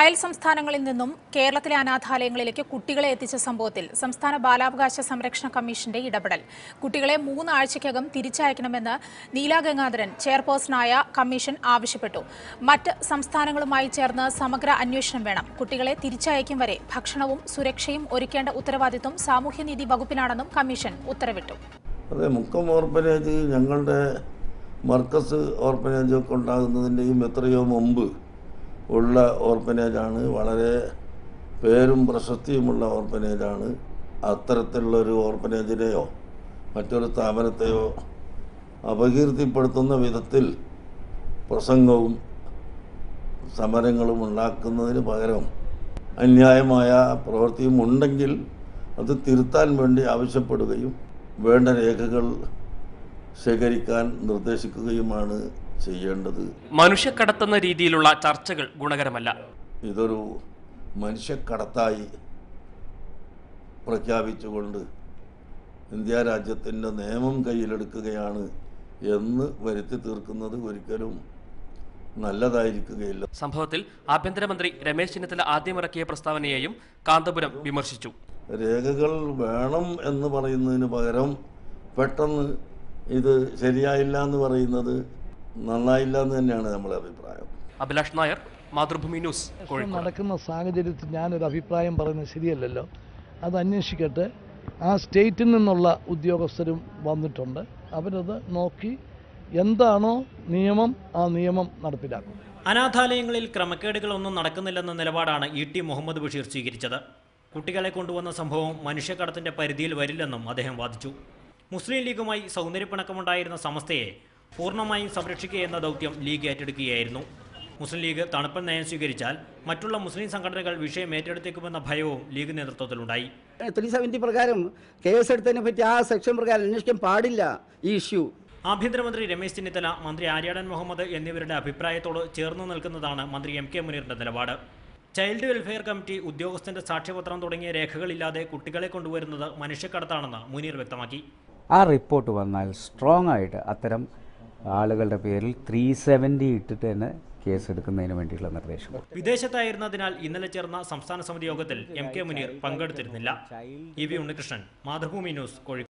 അയൽ സംസ്ഥാനങ്ങളിൽ നിന്നും കേരളത്തിലെ അനാഥാലയങ്ങളിലേക്ക് കുട്ടികളെ എത്തിച്ച സംഭവത്തിൽ സംസ്ഥാന ബാലാവകാശ സംരക്ഷണ കമ്മീഷന്റെ ഇടപെടൽ. കുട്ടികളെ മൂന്നാഴ്ചയ്ക്കകം തിരിച്ചയക്കണമെന്ന് നീല ഗംഗാധരൻ ചെയർപേഴ്സണായ കമ്മീഷൻ ആവശ്യപ്പെട്ടു. മറ്റ് സംസ്ഥാനങ്ങളുമായി ചേർന്ന് സമഗ്ര അന്വേഷണം വേണം. കുട്ടികളെ തിരിച്ചയക്കും വരെ ഭക്ഷണവും സുരക്ഷയും ഒരുക്കേണ്ട ഉത്തരവാദിത്വം സാമൂഹ്യനീതി വകുപ്പിനാണെന്നും കമ്മീഷൻ ഉത്തരവിട്ടു. അതെ മുക്കം ഓർപ്പനേജ് ഞങ്ങളുടെ മർക്കസ് ഓർപ്പനേജ് ഒക്കെ ഉണ്ടാകുന്നതിന്റെയും എത്രയോ മുമ്പ് ഉള്ള ഓർഫനേജാണ്. വളരെ പേരും പ്രശസ്തിയുമുള്ള ഓർഫനേജാണ്. അത്തരത്തിലുള്ളൊരു ഓർഫനേജിനെയോ മറ്റൊരു സ്ഥാപനത്തെയോ അപകീർത്തിപ്പെടുത്തുന്ന വിധത്തിൽ പ്രസംഗവും സമരങ്ങളും ഉണ്ടാക്കുന്നതിന് പകരം അന്യായമായ പ്രവൃത്തിയും ഉണ്ടെങ്കിൽ അത് തിരുത്താൻ വേണ്ടി ആവശ്യപ്പെടുകയും വേണ്ട രേഖകൾ ശേഖരിക്കാൻ നിർദ്ദേശിക്കുകയുമാണ് ചെയ്യേണ്ടത്. മനുഷ്യക്കടത്തുന്ന രീതിയിലുള്ള ചർച്ചകൾ ഗുണകരമല്ല. ഇതൊരു മനുഷ്യക്കടത്തായി പ്രഖ്യാപിച്ചുകൊണ്ട് ഇന്ത്യ രാജ്യത്തിന്റെ നിയമം കയ്യിലെടുക്കുകയാണ് എന്ന് വരുത്തി തീർക്കുന്നത് ഒരിക്കലും നല്ലതായിരിക്കുകയില്ല. സംഭവത്തിൽ ആഭ്യന്തരമന്ത്രി രമേശ് ചെന്നിത്തല ആദ്യമിറക്കിയ പ്രസ്താവനയെയും കാന്തപുരം വിമർശിച്ചു. രേഖകൾ വേണം എന്ന് പറയുന്നതിന് പകരം പെട്ടെന്ന് ഇത് ശരിയായില്ല എന്ന് പറയുന്നത് നന്നായില്ല എന്ന് തന്നെയാണ് നമ്മുടെ അഭിപ്രായം. അഭിലാഷ് നായർ മാതൃഭൂമി ന്യൂസ് കോഴിക്കോട്. നടക്കുന്ന സാഹചര്യത്തിൽ ഞാനൊരു അഭിപ്രായം പറയുന്നത് ശരിയല്ലല്ലോ. അത് അന്വേഷിക്കട്ടെ. ആ സ്റ്റേറ്റിൽ നിന്നുള്ള ഉദ്യോഗസ്ഥരും വന്നിട്ടുണ്ട്. അവരത് നോക്കി എന്താണോ നിയമം ആ നിയമം നടപ്പിലാക്കും. അനാഥാലയങ്ങളിൽ ക്രമക്കേടുകളൊന്നും നടക്കുന്നില്ലെന്ന നിലപാടാണ് ഇ ടി മുഹമ്മദ് ബഷീർ സ്വീകരിച്ചത്. കുട്ടികളെ കൊണ്ടുവന്ന സംഭവം മനുഷ്യക്കടത്തിന്റെ പരിധിയിൽ വരില്ലെന്നും അദ്ദേഹം വാദിച്ചു. മുസ്ലിം ലീഗുമായി സൗന്ദര്യപ്പിണക്കമുണ്ടായിരുന്ന സമസ്തയെ പൂർണമായും സംരക്ഷിക്കുക എന്ന ദൗത്യം ലീഗ് ഏറ്റെടുക്കുകയായിരുന്നു. മുസ്ലിം ലീഗ് തണുപ്പൻ നയം സ്വീകരിച്ചാൽ മറ്റുള്ള മുസ്ലിം സംഘടനകൾ വിഷയം ഏറ്റെടുത്തേക്കുമെന്ന ഭയവും ലീഗ് നേതൃത്വത്തിലുണ്ടായി. ത്രീ സെവന്റി പ്രകാരം കേസ് എടുത്തതിനെ പറ്റി ആ സെക്ഷൻ പ്രകാരം അന്വേഷിക്കാൻ പാടില്ല ഈ ഇഷ്യൂ. ആഭ്യന്തരമന്ത്രി രമേശ് ചെന്നിത്തല മന്ത്രി ആര്യാടൻ മുഹമ്മദ് എന്നിവരുടെ അഭിപ്രായത്തോട് ചേർന്ന് നിൽക്കുന്നതാണ് മന്ത്രി എം കെ മുനീറിന്റെ നിലപാട്. ചൈൽഡ് വെൽഫെയർ കമ്മിറ്റി ഉദ്യോഗസ്ഥന്റെ സാക്ഷ്യപത്രം തുടങ്ങിയ രേഖകളില്ലാതെ കുട്ടികളെ കൊണ്ടുവരുന്നത് മനുഷ്യക്കടത്താണെന്ന് മുനീർ വ്യക്തമാക്കി. ആ റിപ്പോർട്ട് വന്നാൽ സ്ട്രോങ് ആയിട്ട് അത്തരം ആളുകളുടെ പേരിൽ ത്രീ സെവന്റി ഇട്ടിട്ട് തന്നെ കേസ് എടുക്കുന്നതിന് വേണ്ടിയുള്ള നിർദ്ദേശം വിദേശത്തായിരുന്നതിനാൽ ഇന്നലെ ചേർന്ന സംസ്ഥാന സമിതി യോഗത്തിൽ M K Muneer പങ്കെടുത്തിരുന്നില്ല. E V Unnikrishnan Mathrubhumi news Kozhikode.